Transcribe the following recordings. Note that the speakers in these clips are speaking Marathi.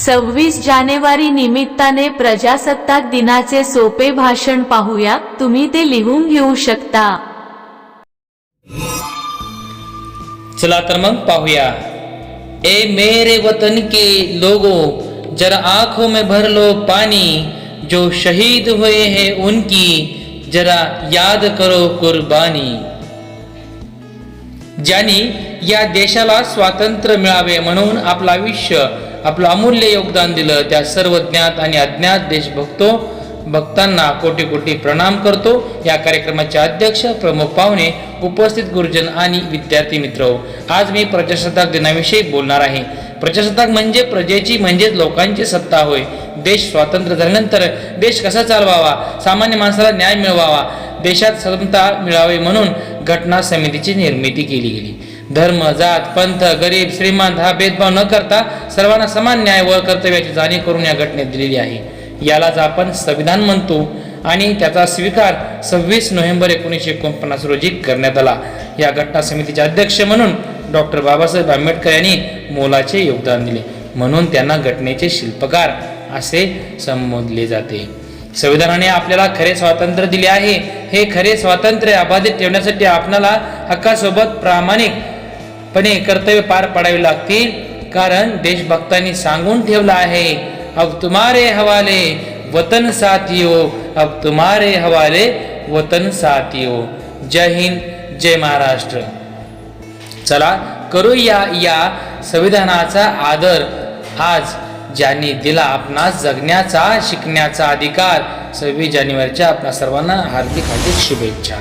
सव्वीस जानेवारी निमित्ताने प्रजासत्ताक दिनाचे सोपे भाषण पाहूया. तुम्ही ते लिहून घेऊ शकता. चला तर मग पाहूया. ए मेरे वतन के लोगो जरा आंखों में भर लो पानी जो शहीद हुए हैं उनकी जरा याद करो कुर्बानी. ज्यांनी या देशाला स्वातंत्र्य मिळावे म्हणून आपलं आयुष्य आपलं अमूल्य योगदान दिलं. त्या सर्व ज्ञात आणि अज्ञात देशभक्तो भक्तांना कोटी कोटी प्रणाम करतो. या कार्यक्रमाचे अध्यक्ष प्रमुख पाहुणे उपस्थित गुरुजन आणि विद्यार्थी मित्र. हो. आज मी प्रजासत्ताक दिनाविषयी बोलणार आहे. प्रजासत्ताक म्हणजे प्रजेची म्हणजेच लोकांची सत्ता होय. देश स्वातंत्र्य झाल्यानंतर देश कसा चालवावा? सामान्य माणसाला न्याय मिळवावा? देशात समता मिळावी म्हणून घटना समितीची निर्मिती केली गेली. धर्म जात पंथ गरीब श्रीमंत हा भेदभाव न करता सर्वांना समान न्याय व कर्तव्याची जाणीव करून या घटनेत दिलेली आहे. यालाच आपण संविधान म्हणतो आणि त्याचा स्वीकार सव्वीस नोव्हेंबर एकोणीसशे एकोणपन्नास रोजी करण्यात आला. या घटना समितीचे अध्यक्ष म्हणून डॉक्टर बाबासाहेब आंबेडकर यांनी मोलाचे योगदान दिले. म्हणून त्यांना घटनेचे शिल्पकार असे संबोधले जाते. संविधानाने आपल्याला खरे स्वातंत्र्य दिले आहे. हे खरे स्वातंत्र्य अबाधित ठेवण्यासाठी आपणाला हक्कासोबत प्रामाणिक पण हे कर्तव्य पार पाडावी लागतील. कारण देशभक्तांनी सांगून ठेवलं आहे अब तुम्हारे हवाले वतन साथियो अब तुम्हारे हवाले वतन साथियो. जय हिंद जय महाराष्ट्र. चला करूया या संविधानाचा आदर. आज ज्यांनी दिला आपणास जगण्याचा शिकण्याचा अधिकार सव्वीस जानेवारीच्या आपणा सर्वांना हार्दिक हार्दिक शुभेच्छा.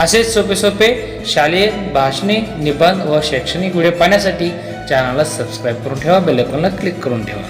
असेच सोपे सोपे शालेय भाषणे निबंध व शैक्षणिक व्हिडिओ पाहण्यासाठी चॅनलला सबस्क्राईब करून ठेवा बेलकॉनला क्लिक करून ठेवा.